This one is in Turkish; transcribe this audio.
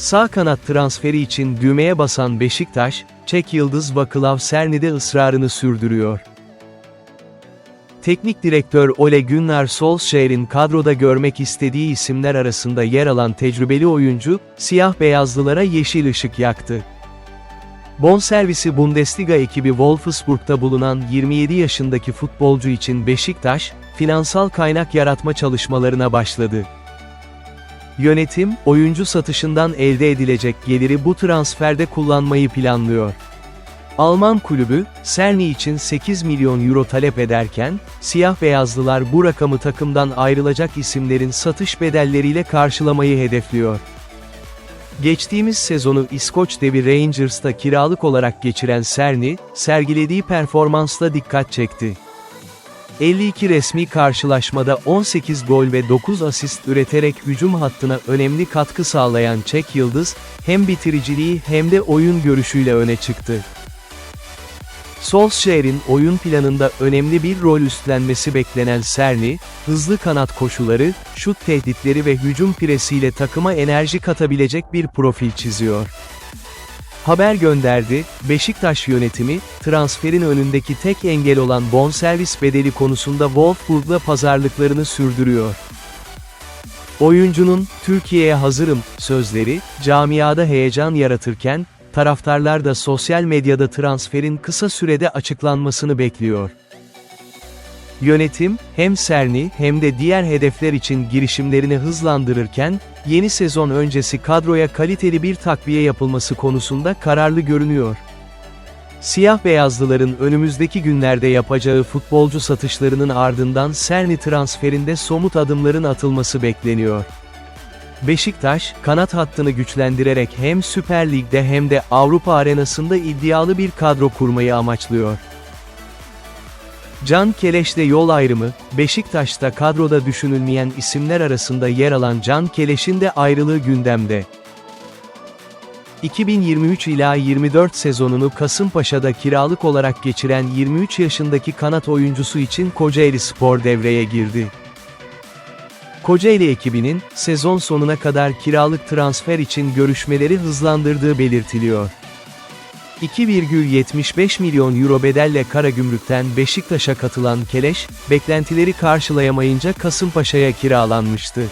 Sağ kanat transferi için düğmeye basan Beşiktaş, Çek Yıldız Vaklav Serni'de ısrarını sürdürüyor. Teknik direktör Ole Gunnar Solskjaer'in kadroda görmek istediği isimler arasında yer alan tecrübeli oyuncu, siyah beyazlılara yeşil ışık yaktı. Bonservisi Bundesliga ekibi Wolfsburg'da bulunan 27 yaşındaki futbolcu için Beşiktaş, finansal kaynak yaratma çalışmalarına başladı. Yönetim, oyuncu satışından elde edilecek geliri bu transferde kullanmayı planlıyor. Alman kulübü, Serni için 8 milyon euro talep ederken, siyah beyazlılar bu rakamı takımdan ayrılacak isimlerin satış bedelleriyle karşılamayı hedefliyor. Geçtiğimiz sezonu İskoç devi Rangers'ta kiralık olarak geçiren Serni, sergilediği performansla dikkat çekti. 52 resmi karşılaşmada 18 gol ve 9 asist üreterek hücum hattına önemli katkı sağlayan Çek Yıldız, hem bitiriciliği hem de oyun görüşüyle öne çıktı. Solskjaer'in oyun planında önemli bir rol üstlenmesi beklenen Serni, hızlı kanat koşuları, şut tehditleri ve hücum presiyle takıma enerji katabilecek bir profil çiziyor. Haber gönderdi, Beşiktaş yönetimi, transferin önündeki tek engel olan bonservis bedeli konusunda Wolfsburg'la pazarlıklarını sürdürüyor. Oyuncunun, Türkiye'ye hazırım, sözleri, camiada heyecan yaratırken, taraftarlar da sosyal medyada transferin kısa sürede açıklanmasını bekliyor. Yönetim, hem Serni hem de diğer hedefler için girişimlerini hızlandırırken, yeni sezon öncesi kadroya kaliteli bir takviye yapılması konusunda kararlı görünüyor. Siyah beyazlıların önümüzdeki günlerde yapacağı futbolcu satışlarının ardından Serni transferinde somut adımların atılması bekleniyor. Beşiktaş, kanat hattını güçlendirerek hem Süper Lig'de hem de Avrupa arenasında iddialı bir kadro kurmayı amaçlıyor. Can Keleş'le yol ayrımı, Beşiktaş'ta kadroda düşünülmeyen isimler arasında yer alan Can Keleş'in de ayrılığı gündemde. 2023 ila 24 sezonunu Kasımpaşa'da kiralık olarak geçiren 23 yaşındaki kanat oyuncusu için Kocaeli Spor devreye girdi. Kocaeli ekibinin, sezon sonuna kadar kiralık transfer için görüşmeleri hızlandırdığı belirtiliyor. 2,75 milyon euro bedelle Karagümrük'ten Beşiktaş'a katılan Keleş, beklentileri karşılayamayınca Kasımpaşa'ya kiralanmıştı.